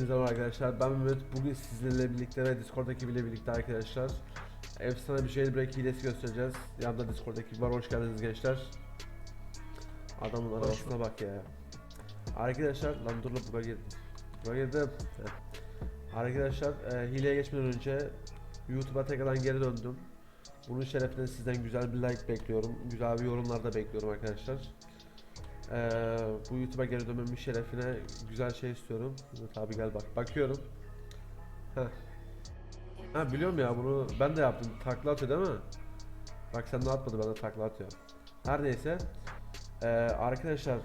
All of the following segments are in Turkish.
Hepinize merhaba arkadaşlar. Ben Mehmet. Bugün sizlerle birlikte ve Discord ekibiyle birlikte arkadaşlar. Efsane bir jailbreak hilesi göstereceğiz. Yanında Discord ekibi var. Hoş geldiniz gençler. Adamın arabasına bak ya. Arkadaşlar lan dur lan buga girdim. Buga girdim. Arkadaşlar e, hileye geçmeden önce YouTube'a tekrardan geri döndüm. Bunun şerefine sizden güzel bir like bekliyorum. Güzel bir yorumlar da bekliyorum arkadaşlar. Ee, bu YouTube'a geri dönmemin şerefine güzel şey istiyorum. Tabi gel bak. Bakıyorum. Heh. Ha biliyorum ya bunu ben de yaptım. Takla atıyor değil mi? Bak sen ne atmadı de takla atıyor. Her neyse. Ee, arkadaşlar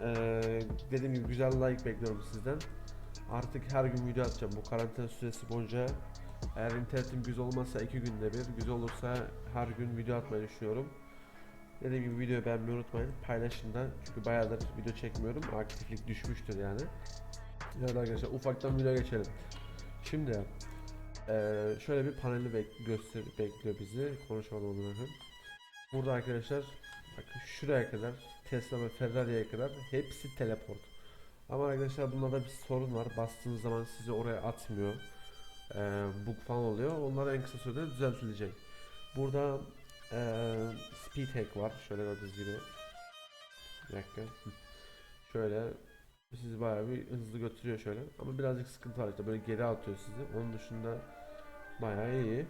ee, dediğim gibi güzel like bekliyorum sizden. Artık her gün video atacağım bu karantina süresi boyunca. Eğer internetim güzel olmazsa iki günde bir, güzel olursa her gün video atmayı düşünüyorum. Dediğim gibi videoyu beğenmeyi unutmayın. Paylaşın da çünkü bayağıdır video çekmiyorum. Aktiflik düşmüştür yani. Evet arkadaşlar ufaktan video geçelim. Şimdi eee, şöyle bir paneli bek göster bekliyor bizi. Konuşalım onu bakın. Burada arkadaşlar bakın şuraya kadar Tesla ve Ferrari'ye kadar hepsi teleport. Ama arkadaşlar bunlarda bir sorun var. Bastığınız zaman sizi oraya atmıyor. Eee bug falan oluyor. Onlar en kısa sürede düzeltilecek. Burada eee speed hack var. Şöyle gördüğünüz gibi. Bir dakika. Şöyle sizi bayağı bir hızlı götürüyor şöyle. Ama birazcık sıkıntı var işte böyle geri atıyor sizi. Onun dışında bayağı iyi.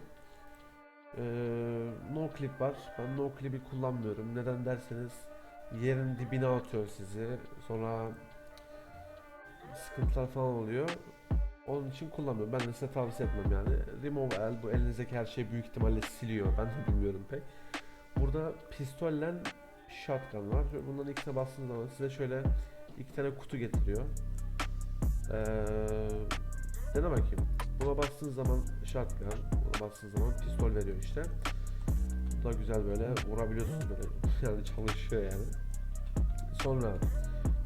Eee no clip var. Ben no clip'i kullanmıyorum. Neden derseniz yerin dibine atıyor sizi. Sonra sıkıntılar falan oluyor. Onun için kullanmıyorum. Ben de size tavsiye etmem yani. Remove el bu elinizdeki her şeyi büyük ihtimalle siliyor. Ben de bilmiyorum pek. Burada pistolle shotgun var. Şöyle Bunların ikisine bastığınız zaman size şöyle iki tane kutu getiriyor. Ee, dene bakayım. Buna bastığınız zaman shotgun, buna bastığınız zaman pistol veriyor işte. Bu da güzel böyle vurabiliyorsunuz böyle. Yani çalışıyor yani. Sonra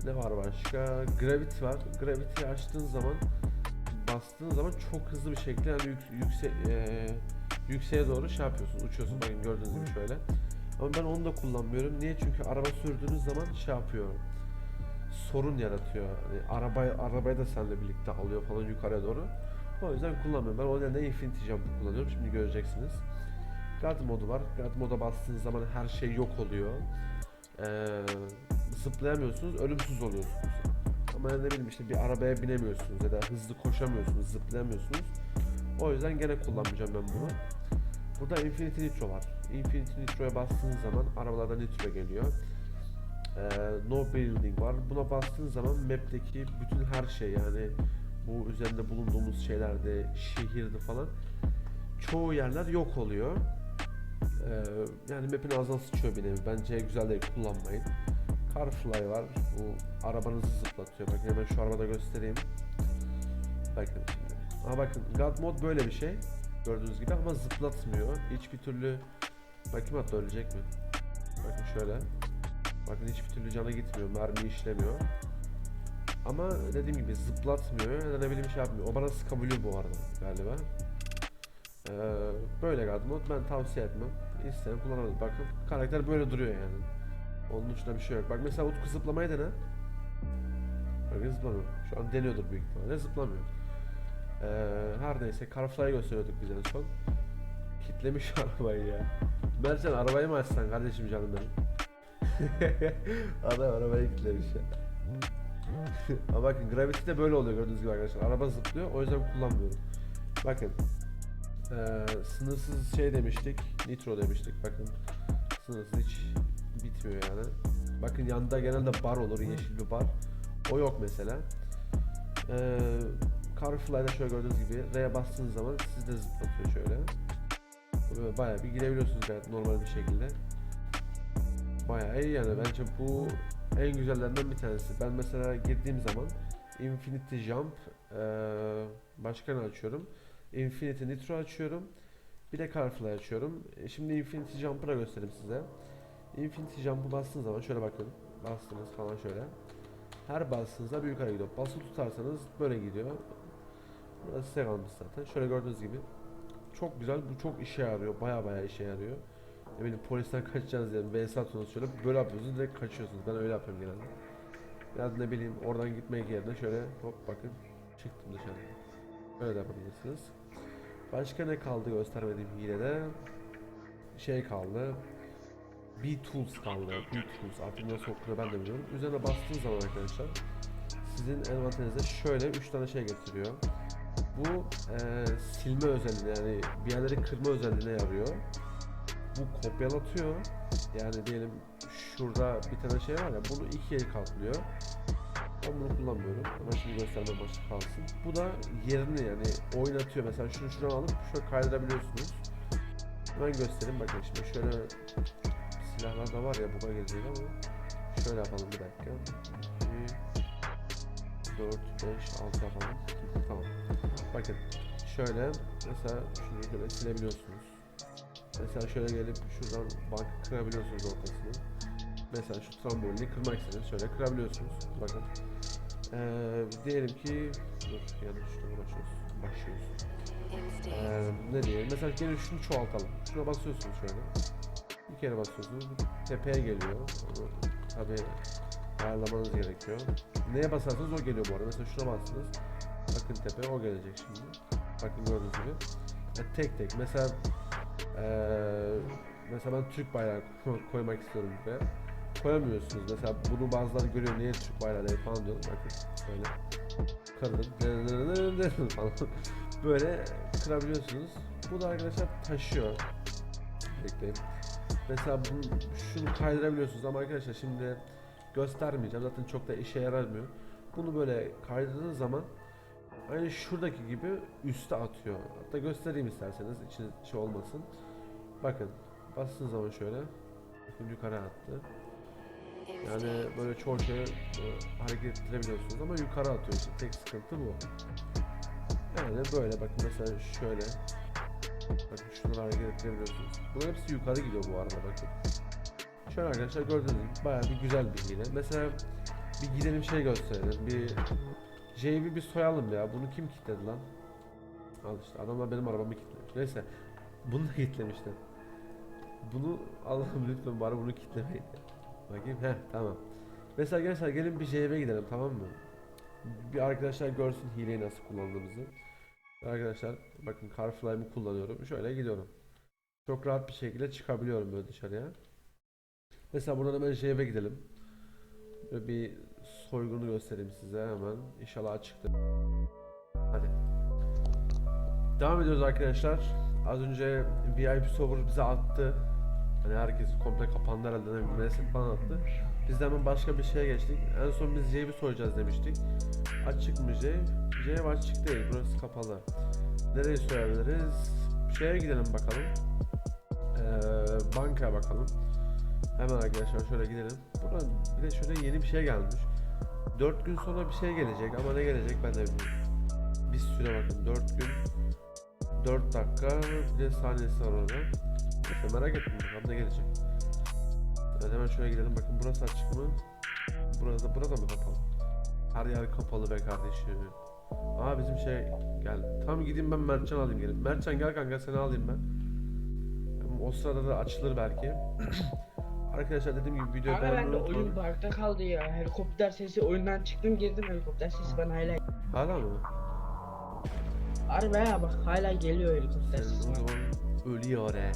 ne var başka? Gravity var. Gravity'yi açtığın zaman bastığın zaman çok hızlı bir şekilde yani yük, yüksek eee, yükseğe doğru şey yapıyorsun, uçuyorsun. Bakın gördüğünüz gibi şöyle. Ama ben onu da kullanmıyorum. Niye? Çünkü araba sürdüğünüz zaman şey yapıyor. Sorun yaratıyor. Yani arabay arabayı da seninle birlikte alıyor falan yukarıya doğru. O yüzden kullanmıyorum. Ben o nedenle Infinity Jump'ı kullanıyorum. Şimdi göreceksiniz. Guard modu var. Guard moda bastığınız zaman her şey yok oluyor. Ee, zıplayamıyorsunuz, ölümsüz oluyorsunuz. Ama ne bileyim işte bir arabaya binemiyorsunuz ya da hızlı koşamıyorsunuz, zıplayamıyorsunuz. O yüzden gene kullanmayacağım ben bunu. Burada Infinity Nitro var. Infinity Nitro'ya bastığınız zaman arabalarda nitro geliyor. Ee, no Building var. Buna bastığınız zaman map'teki bütün her şey yani bu üzerinde bulunduğumuz şeylerde, şehirde falan çoğu yerler yok oluyor. Ee, yani map'in ağzına sıçıyor bir nevi. Bence güzel değil kullanmayın. Carfly var. Bu arabanızı zıplatıyor. Bakın hemen şu arabada göstereyim. Bakın şimdi. Ama bakın God mod böyle bir şey. Gördüğünüz gibi ama zıplatmıyor. Hiçbir türlü bakayım hatta ölecek mi? Bakın şöyle. Bakın hiçbir türlü cana gitmiyor. Mermi işlemiyor. Ama dediğim gibi zıplatmıyor ya da ne bileyim şey yapmıyor. O bana sıkabiliyor bu arada galiba. Ee, böyle God mod ben tavsiye etmem. İsteyen kullanabilir. Bakın karakter böyle duruyor yani. Onun dışında bir şey yok. Bak mesela Utku zıplamayı dene. Bakın zıplamıyor. Şu an deniyordur büyük ihtimalle. Zıplamıyor. Ee, her neyse Carfly'ı gösteriyorduk biz en son. Kitlemiş arabayı ya. Mercan arabayı mı açsan kardeşim canım benim. Adam arabayı kitlemiş ya. Ama bakın Gravity de böyle oluyor gördüğünüz gibi arkadaşlar. Araba zıplıyor o yüzden kullanmıyorum. Bakın. Ee, sınırsız şey demiştik. Nitro demiştik bakın. Sınırsız hiç bitmiyor yani. Bakın yanında genelde bar olur, yeşil bir bar. O yok mesela. Ee, Carfly'da şöyle gördüğünüz gibi R'ye bastığınız zaman siz de zıplatıyor şöyle. Böyle bayağı bir girebiliyorsunuz gayet normal bir şekilde. Bayağı iyi yani bence bu en güzellerinden bir tanesi. Ben mesela girdiğim zaman Infinity Jump ee, başka ne açıyorum? Infinity Nitro açıyorum. Bir de Carfly açıyorum. E, Şimdi Infinity Jump'ı da göstereyim size. Infinity Jump'ı bastığınız zaman şöyle bakın. Bastınız falan şöyle. Her bastığınızda bir yukarı gidiyor. Basılı tutarsanız böyle gidiyor. Burası size kalmış zaten. Şöyle gördüğünüz gibi. Çok güzel. Bu çok işe yarıyor. Baya baya işe yarıyor. Ne bileyim polisten kaçacağınız yani. VS atıyorsunuz şöyle. Böyle yapıyorsunuz. Direkt kaçıyorsunuz. Ben öyle yapıyorum genelde. Da ne bileyim oradan gitmek yerine şöyle hop bakın çıktım dışarı. Böyle de yapabilirsiniz. Başka ne kaldı göstermediğim hilede? Şey kaldı. B-Tools kaldı. B-Tools artık nasıl okunuyor ben de bilmiyorum. Üzerine bastığınız zaman arkadaşlar sizin envanterinize şöyle 3 tane şey getiriyor. Bu eee, silme özelliğine yani bir yerleri kırma özelliğine yarıyor. Bu kopyalatıyor. Yani diyelim şurada bir tane şey var ya bunu ikiye katlıyor. Ben bunu kullanmıyorum ama şimdi gösterme başlık kalsın. Bu da yerini yani oynatıyor. Mesela şunu şuradan alıp şöyle kaydırabiliyorsunuz. Hemen göstereyim bakın şimdi şöyle silahlar da var ya buga gelecek ama şöyle yapalım bir dakika. 4, 5, 6 yapalım. Tamam. Bakın şöyle mesela şunu şöyle silebiliyorsunuz. Mesela şöyle gelip şuradan bank kırabiliyorsunuz ortasını. Mesela şu trambolini kırmak istediniz. Şöyle kırabiliyorsunuz. Bakın. Ee, diyelim ki dur yanlışla uğraşıyoruz. Başlıyoruz. Ee, ne diyelim? Mesela gelin şunu çoğaltalım. Şuna basıyorsunuz şöyle. Kere basıyorsunuz. Tepeye geliyor. Onu tabi ayarlamanız gerekiyor. Neye basarsanız o geliyor bu arada. Mesela şuna bastınız. Bakın tepe o gelecek şimdi. Bakın gördüğünüz gibi. Ya tek tek. Mesela eee mesela ben Türk bayrağı koymak istiyorum buraya. Koyamıyorsunuz. Mesela bunu bazıları görüyor. Niye Türk bayrağı değil falan diyor. Bakın böyle kırdım. falan. Böyle kırabiliyorsunuz. Bu da arkadaşlar taşıyor. Bekleyin. Mesela bunu, şunu kaydırabiliyorsunuz ama arkadaşlar şimdi göstermeyeceğim. Zaten çok da işe yaramıyor. Bunu böyle kaydırdığınız zaman aynı şuradaki gibi üste atıyor. Hatta göstereyim isterseniz içiniz şey olmasın. Bakın bastığınız zaman şöyle bakın yukarı attı. Yani böyle şeyi e, hareket ettirebiliyorsunuz ama yukarı atıyor tek sıkıntı bu. Yani böyle bakın mesela şöyle Bakın şunları hareket ettirebiliyorsunuz. Bunların hepsi yukarı gidiyor bu arada bakın. Şöyle arkadaşlar gördüğünüz gibi bayağı bir güzel bir hile. Mesela bir gidelim şey gösterelim. Bir J'yi bir soyalım ya. Bunu kim kilitledi lan? Al işte adamlar benim arabamı kilitlemiş. Neyse. Bunu da kilitlemişler. Bunu Allah'ım lütfen bari bunu kilitlemeyin. Bakayım heh tamam. Mesela gençler gelin bir JB gidelim tamam mı? Bir arkadaşlar görsün hileyi nasıl kullandığımızı. Arkadaşlar bakın Carfly'ımı kullanıyorum. Şöyle gidiyorum. Çok rahat bir şekilde çıkabiliyorum böyle dışarıya. Mesela buradan hemen JB gidelim. Böyle bir soygunu göstereyim size hemen. İnşallah açıktır. Hadi. Devam ediyoruz arkadaşlar. Az önce VIP server bize attı. Hani herkes komple kapandı herhalde. Reset falan attı. Biz de hemen başka bir şeye geçtik. En son biz J'yi soyacağız demiştik. Açık mı J? J açık değil. Burası kapalı. Nereye soyabiliriz? Şeye gidelim bakalım. Ee, bankaya bakalım. Hemen arkadaşlar şöyle gidelim. Burada bir de şöyle yeni bir şey gelmiş. 4 gün sonra bir şey gelecek ama ne gelecek ben de bilmiyorum. Bir süre bakın 4 gün 4 dakika bir de saniyesi var orada. İşte merak ettim bakalım ne gelecek. Evet hemen şöyle gidelim bakın burası açık mı? Burada burada mı kapalı? Her yer kapalı be kardeşim. Aa bizim şey geldi. Tam gideyim ben Mertcan alayım gelin. Mertcan gel kanka seni alayım ben. O sırada da açılır belki. Arkadaşlar dediğim gibi videoyu Kanka ben beğenmeyi de oyun unutmayın. bug'da kaldı ya. Helikopter sesi oyundan çıktım girdim helikopter sesi bana hala. Hala mı? Harbi ya bak hala geliyor helikopter sesi. o zaman ölüyor he.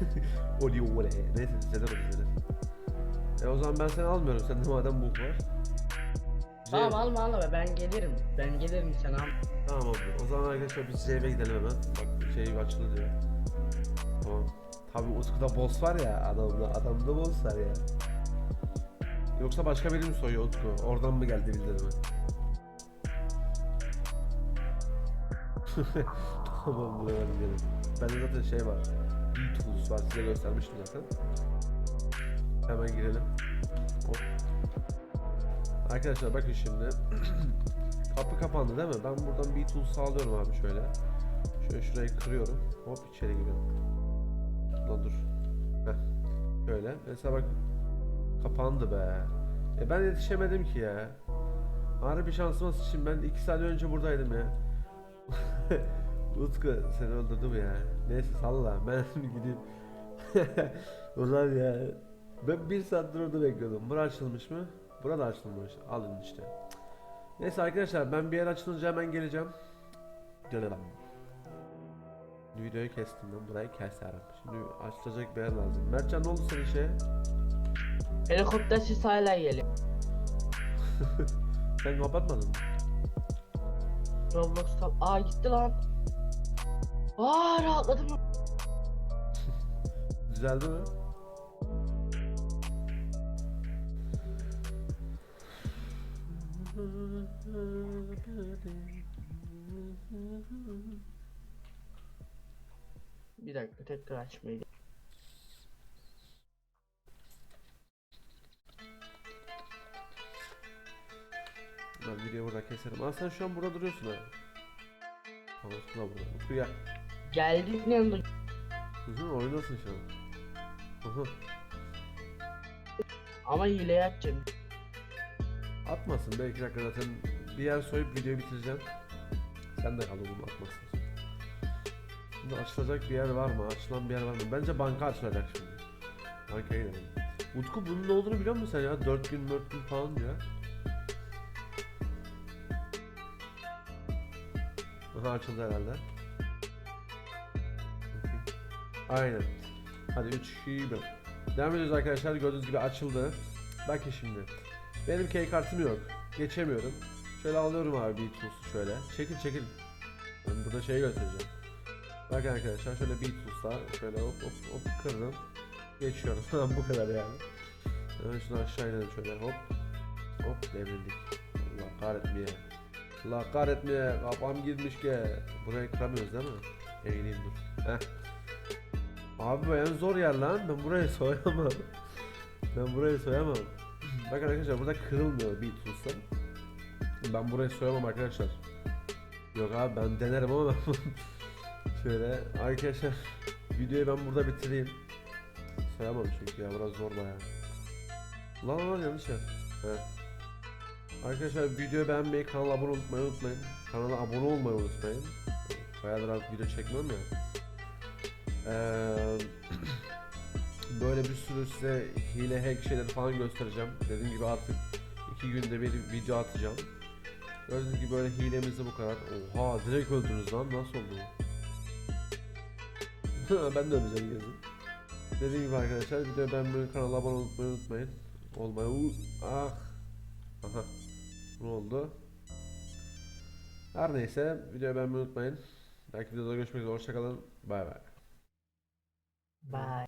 ölüyor he. Neyse izlenir o izlenir. E o zaman ben seni almıyorum. Sende madem bug var. Tamam C- alma alma ben gelirim. Ben gelirim sen al. Tamam oldu. O zaman arkadaşlar biz CV'ye gidelim hemen. Bak şey açıldı diyor. Tamam. Tabii Utku'da boss var ya adamda. Adamda boss var ya. Yoksa başka biri mi soyuyor Utku? Oradan mı geldi bildirimi? tamam hemen gidelim. Bende zaten şey var. Var. Size göstermiştim zaten. Hemen girelim. Hop. Arkadaşlar bakın şimdi. Kapı kapandı değil mi? Ben buradan bir tool sağlıyorum abi şöyle. Şöyle şurayı kırıyorum. Hop içeri giriyorum. Lan dur. Heh. Şöyle. Mesela bak kapandı be. E ben yetişemedim ki ya. Harbi şansıma sıçayım. Ben 2 saat önce buradaydım ya. Utku seni öldürdüm ya. Neyse salla. Ben gideyim. Ulan ya. Ben bir saattir orada bekliyordum. Bura açılmış mı? Burada açılmış. Alın işte. Neyse arkadaşlar ben bir yer açılınca hemen geleceğim. Gelelim. Videoyu kestim ben burayı keserim. Şimdi açılacak bir yer lazım. Mertcan ne oldu senin şeye? Helikopter sesi hala geliyor. Sen kapatmadın mı? Roblox tam. Aa gitti lan. Aa rahatladım. Düzeldi mi? Bir dakika tekrar açmayı. Ben videoyu burada keserim. Aa sen şu an burada duruyorsun ha. Tamam burada. Utku gel. Geldiğin yanında Hı hı oynasın şu an. Ama hileye açacağım. Atmasın be iki dakika zaten bir yer soyup videoyu bitireceğim. Sen de kal oğlum atmasın. Şimdi açılacak bir yer var mı? Açılan bir yer var mı? Bence banka açılacak şimdi. Bankaya gidelim. Utku bunun ne olduğunu biliyor musun sen ya? 4 gün 4 gün falan diyor. Aha açıldı herhalde. Aynen. Hadi 3 2 1. Devam ediyoruz arkadaşlar. Gördüğünüz gibi açıldı. Bakın şimdi. Benim key kartım yok. Geçemiyorum. Şöyle alıyorum abi Beatles'u şöyle. Çekil çekil. Ben burada şey göstereceğim. Bakın arkadaşlar şöyle Beatles'la şöyle hop hop hop kırdım. Geçiyorum. Bu kadar yani. Hemen şunu aşağı inelim şöyle hop. Hop devrildik. Allah kahretmeye. Allah kahretmeye. Kafam girmiş ki. Burayı kıramıyoruz değil mi? Eğileyim dur. Heh. Abi bu en zor yer lan. Ben burayı soyamam. Ben burayı soyamam. Bakın arkadaşlar burada kırılmıyor Beatles'ta. Ben burayı soyamam arkadaşlar. Yok abi ben denerim ama şöyle arkadaşlar videoyu ben burada bitireyim. Soyamam çünkü ya biraz zor baya. Lan lan yanlış yer. He. Arkadaşlar videoyu beğenmeyi, kanala abone olmayı unutmayın. Kanala abone olmayı unutmayın. Bayağıdır video çekmiyorum ya. Eee böyle bir sürü size hile hack şeyler falan göstereceğim. Dediğim gibi artık iki günde bir video atacağım. Gördüğünüz gibi böyle hilemiz de bu kadar. Oha direkt öldünüz lan nasıl oldu? ben de öleceğim gezin. Dediğim gibi arkadaşlar video beğenmeyi kanala abone olmayı unutmayın. Olmayı ah. Aha. Ne oldu? Her neyse videoyu beğenmeyi unutmayın. Belki videoda görüşmek üzere. Hoşçakalın. Bay bay. Bye.